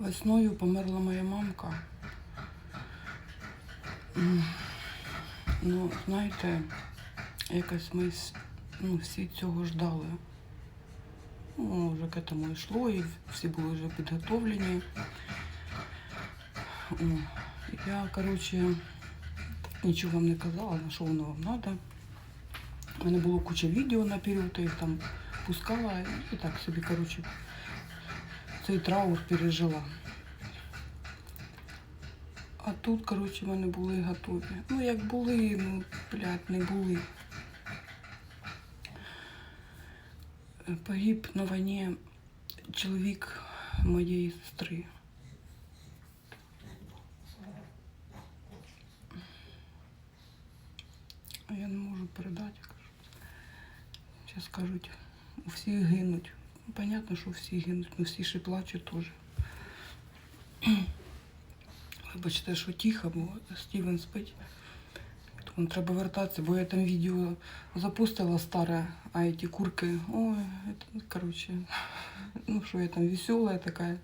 Весною померла моя мамка. Ну, знаєте, якось ми ну, всі цього ждали. Ну, вже к этому йшло, і всі були вже підготовлені. Я, коротше, нічого вам не казала, на що воно вам треба. У мене було куча відео наперед, я їх там пускала і так собі, коротше, цей траур пережила. А тут, коротше, в мене були готові. Ну, як були, ну, блядь, не були. Погиб на війні чоловік моєї сестри. Я не можу передати, кажу. Зараз кажуть, у всіх гинуть. Ну, понятно, що всі гинуть, але всі ще плачуть теж. Вибачте, що тихо, бо Стівен спить. Тому треба вертатися, бо я там відео запустила старе, а ці курки, ой, это, короче, ну що я там веселая такая.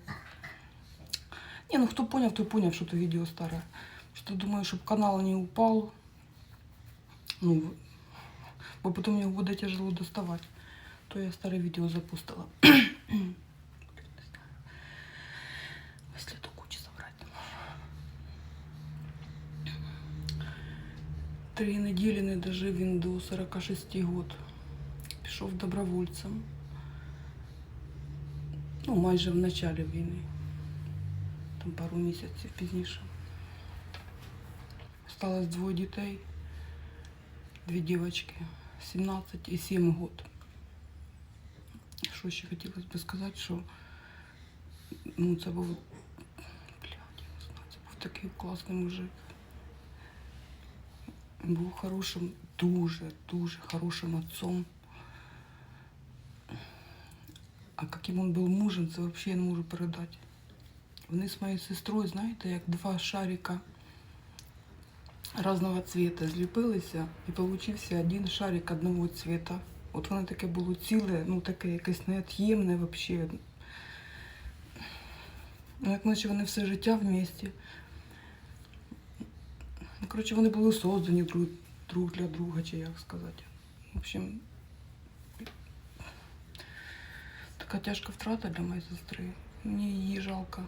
Не, ну хто поняв, той поняв, що то відео старе. Що думаю, щоб канал не упал. Ну, бо потім його буде тяжело доставати. То я старе відео запустила. Если эту кучу можу. Три неділі не дожив він до 46 год. Пішов добровольцем. Ну, майже в началі війни. Там пару місяців пізніше. Осталось двоє дітей. Дві дівчатки. 17 і 7 год. Що ще хотілося б сказати, що ну, це був, блядь, я не знаю, це був такий класний мужик. Він був хорошим, дуже, дуже хорошим отцом. А каким он был мужем, це взагалі я не можу передати. Вони з моєю сестрою, знаєте, як два шарика разного цвета зліпилися і получився один шарик одного цвета. От воно таке було ціле, ну таке якесь неот'ємне взагалі. Ну, як наче вони все життя в місті. Ну, коротше, вони були создані друг, друг для друга, чи як сказати. В общем, така тяжка втрата для моєї сестри. Мені її жалко.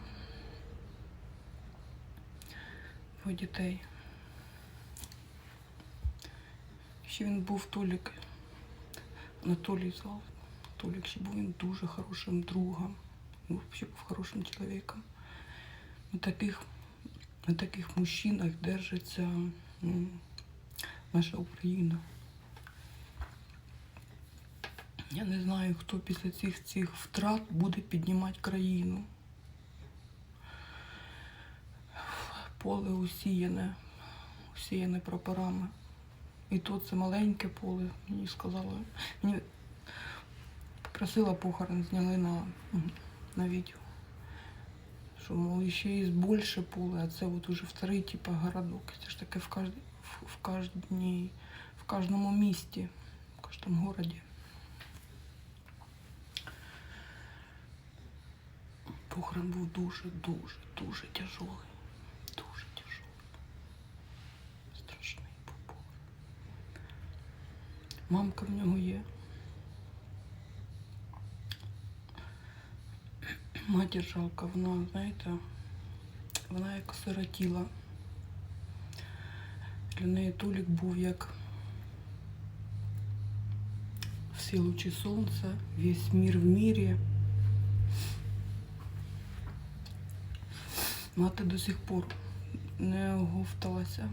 Двоє дітей. Ще він був Толік. Анатолій звав. Толік ще був він дуже хорошим другом. Він взагалі був хорошим чоловіком. На таких, на таких мужчинах держиться м, наша Україна. Я не знаю, хто після цих цих втрат буде піднімати країну. Поле усіяне, усіяне прапорами. І то це маленьке поле, мені сказали. Мені попросила похорон, зняли на, на відео. Що, мол, ще є більше поле, а це от уже вторий, типа, городок. Це ж таке в, кожд... в, кожній, в кожному місті, в кожному городі. Похорон був дуже, дуже, дуже тяжелий. Дуже тяжелий. Страшний був похорон. Мамка в нього є. Матір жалко, вона, знаєте, вона як сиротіла. Для неї Толік був як всі лучі сонця, весь мір в мірі. Мати до сих пор не оговталася.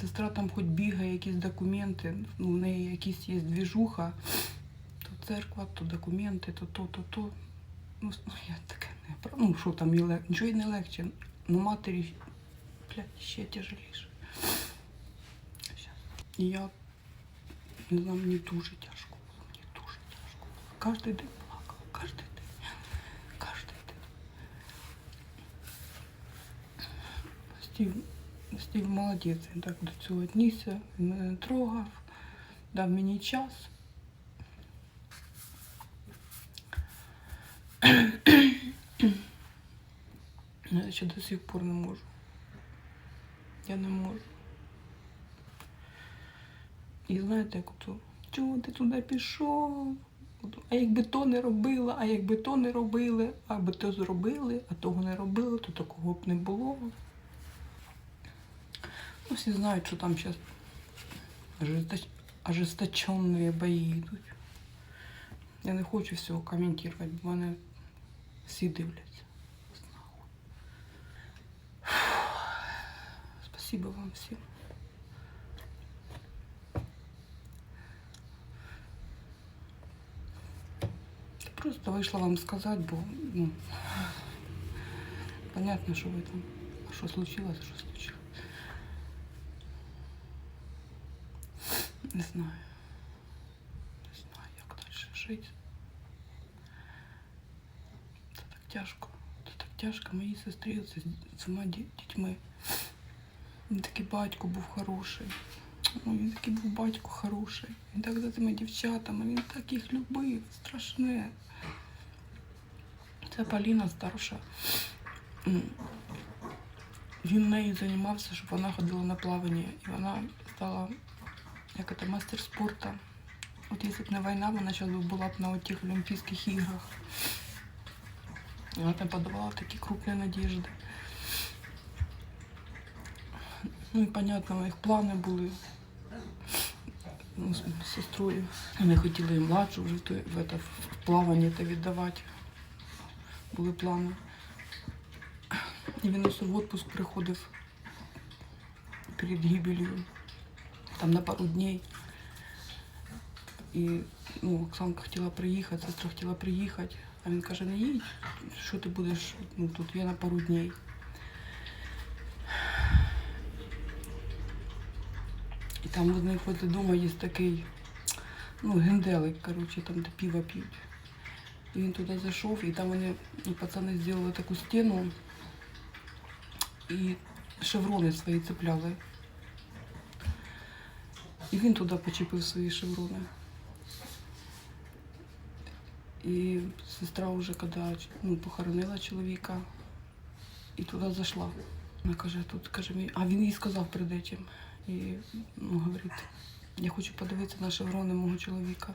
Сестра там хоч бігає, якісь документи, ну, в неї якісь є двіжуха, то церква, то документи, то то, то, то. Ну, ну, я таке не про- Ну, що там, лег... нічого й не легче. Ну, матері, блядь, ще тяжеліше. І я не знаю, мені дуже тяжко було, мені дуже тяжко було. Кожен день плакала, кожен день. Кожен день. Стів, Стів молодець, він так до цього віднісся, він мене не трогав, дав мені час. Я ще до сих пор не можу. Я не можу. І знаєте, як ото, чого ти туди пішов? А якби то не робила, а якби то не робили, аби то зробили, а того не робили, то такого б не було. Ну, всі знають, що там зараз ожесточенные бої йдуть. Я не хочу всього коментувати, бо мене всі дивляться. Нахуй. Спасибо вам всім. Я Просто вийшла вам сказати, бо ну, понятно, що ви там, що случилось, що случилось. Не знаю. Не знаю, як далі жити. Це так тяжко. Це так тяжко моїй сестрі з двома дітьми. Він такий батько був хороший. Ну, він такий був батько хороший. Він так за цими дівчатами, він так їх любив. Страшне. Це Поліна старша. Він нею займався, щоб вона ходила на плавання. І вона стала як це мастер спорту. От якщо б не війна, вона зараз була б на тих Олімпійських іграх. Вона там подавала такі крупні надіжди. Ну і понятно, них плани були ну, з сестрою. Вони хотіли і младшу вже в, это, в плавання та віддавати. Були плани. І він в отпуск приходив перед гибелью там на пару дней. І ну, Оксанка хотіла приїхати, сестра хотіла приїхати. А він каже, не їдь, що ти будеш ну, тут, я на пару дней. І там у них возле дома є такий, ну, генделик, коротше, там де пиво п'ють. І він туди зайшов, і там вони, ну, пацани зробили таку стіну і шеврони свої цепляли. І він туди почепив свої шеврони. І сестра вже коли ну, похоронила чоловіка і туди зайшла. Вона каже, тут каже, мій... а він їй сказав перед этим. І ну, говорить, я хочу подивитися на шеврони мого чоловіка.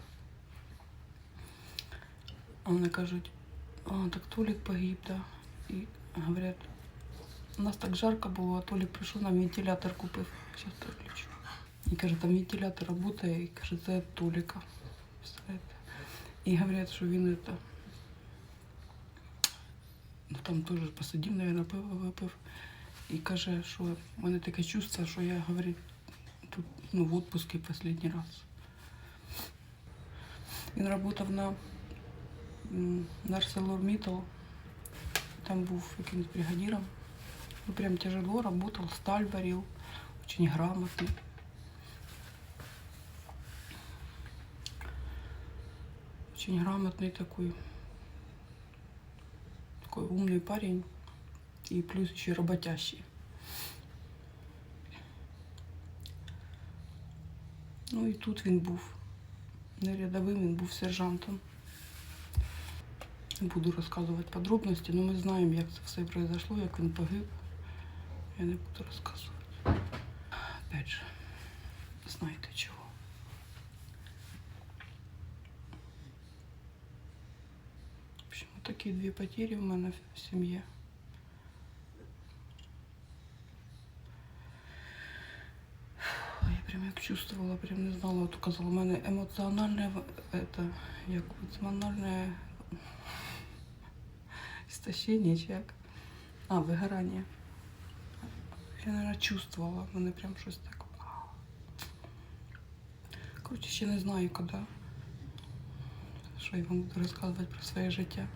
А вони кажуть, а, так Толік погиб, да. І говорять, у нас так жарко було, а Толік прийшов, нам вентилятор купив. Зараз переключу. І каже, там вентилятор працює, і каже, це від Толіка. Представляєте? І говорять, що він это, ну там теж посидів, наверное, пиво випив. І каже, що в мене таке чувство, що я, говорить, тут ну, в отпуске последний раз. Він працював на, м, на там був якимось бригадиром. Ну, прям тяжело работал, сталь варил, очень грамотный. Очень грамотный такой, такой умный парень и плюс еще работящий. Ну і тут він був не рядовим, він був сержантом. Буду розказувати подробності, але ми знаємо, як це все произошло, як він погиб. Я не буду розказувати. Опять же, знаєте чого. В общем, такі дві потери в мене в сім'ї. Я прям як чувствовала, прям не знала, от казала, у мене емоціональне это, як емоціональне істощення, чи? А, вигорання. Я, наверное, чувствовала, мене прям щось так. Коротше, ще не знаю, коли. Що я вам буду розказувати про своє життя.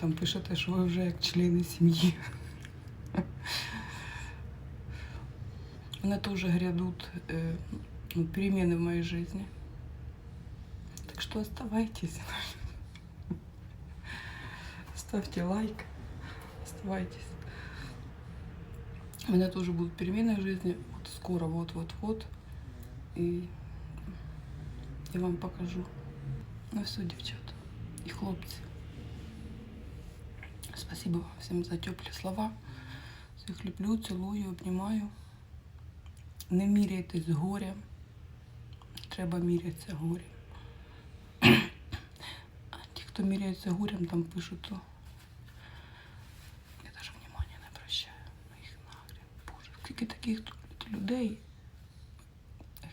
Там пишете, що ви вже як члени сім'ї. У меня тоже грядут э, ну, перемены в моей жизни. Так что оставайтесь. Ставьте лайк. Оставайтесь. У меня тоже будут перемены в жизни. Вот скоро, вот-вот-вот. И я вам покажу. Ну все, девчата и хлопцы. Спасибо. Всім за теплі слова. Всіх люблю, цілую, обнімаю. Не міряйтесь з горем. Треба мірятися горем. А ті, хто міряється горем, там пишуть, то я даже внимания не обращаю на їх нахрен. Боже, скільки таких людей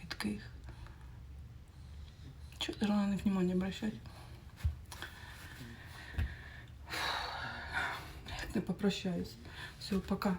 гидких. Них внимание обращать? Я попрощаюсь. Все, пока.